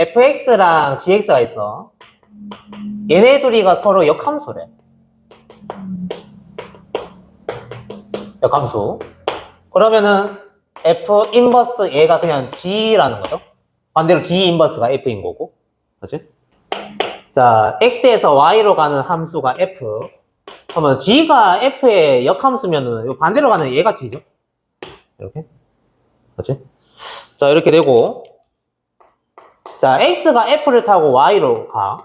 fx랑 gx가 있어. 얘네 둘이가 서로 역함수래. 역함수. 그러면은 f 인버스 얘가 그냥 g라는 거죠. 반대로 g 인버스가 f인 거고. 그렇지? 자, x에서 y로 가는 함수가 f. 그러면 g가 f의 역함수면은 요 반대로 가는 얘가 g죠. 이렇게. 그렇지? 자, 이렇게 되고 자, x가 f를 타고 y로 가.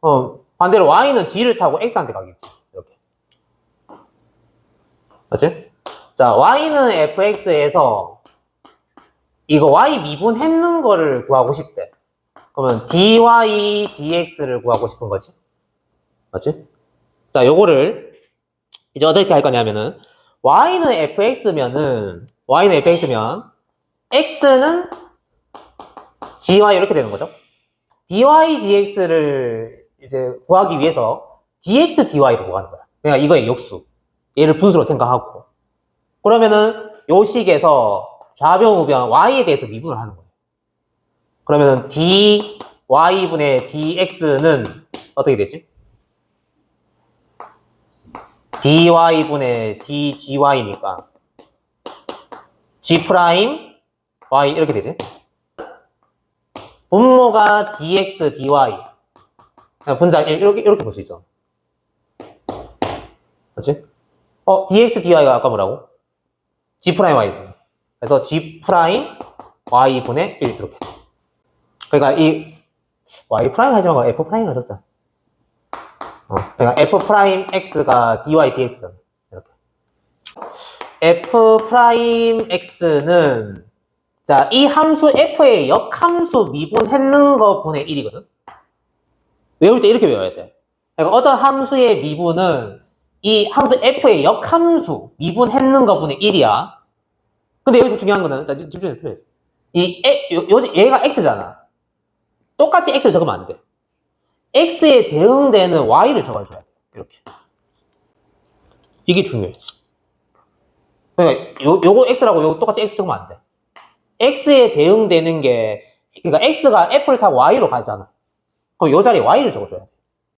어, 반대로 y는 g를 타고 x한테 가겠지. 이렇게. 맞지? 자, y는 fx에서 이거 y 미분했는 거를 구하고 싶대. 그러면 dy dx를 구하고 싶은 거지. 맞지? 자, 요거를 이제 어떻게 할 거냐면은 y는 fx면은 y는 fx면 x는 gy 이렇게 되는 거죠. dy dx를 이제 구하기 위해서 dx dy를 구하는 거야. 그러니까 이거의 역수. 얘를 분수로 생각하고. 그러면은 요 식에서 좌변 우변 y에 대해서 미분을 하는 거예요. 그러면은 dy분의 dx는 어떻게 되지? dy분의 dgy니까 g 프라임 y 이렇게 되지? 분모가 dx dy 분자 이렇게 이렇게 볼 수 있죠. 맞지? 어 dx dy가 아까 뭐라고? g 프라임 y 그래서 g 프라임 y 분의 1 이렇게. 그러니까 이 y 프라임 하지 말고 f 프라임을 적자. 어, 그러니까 f 프라임 x가 dy dx잖아. 이렇게. f 프라임 x는 자, 이 함수 f의 역함수 미분했는 거 분의 1이거든. 외울 때 이렇게 외워야 돼. 그러니까 어떤 함수의 미분은 이 함수 f의 역함수 미분했는 거 분의 1이야. 근데 여기서 중요한 거는 자, 집- 집중해서 틀려야지. 이 에, 요, 요- 얘가 x잖아. 똑같이 x를 적으면 안 돼. x에 대응되는 y를 적어줘야 돼. 이렇게. 이게 중요해. 그러니까 요, 요거 x라고 요거 똑같이 x 적으면 안 돼. X에 대응되는 게 그러니까 x가 f를 타고 y로 가잖아. 그럼 요 자리에 y를 적어줘야 돼.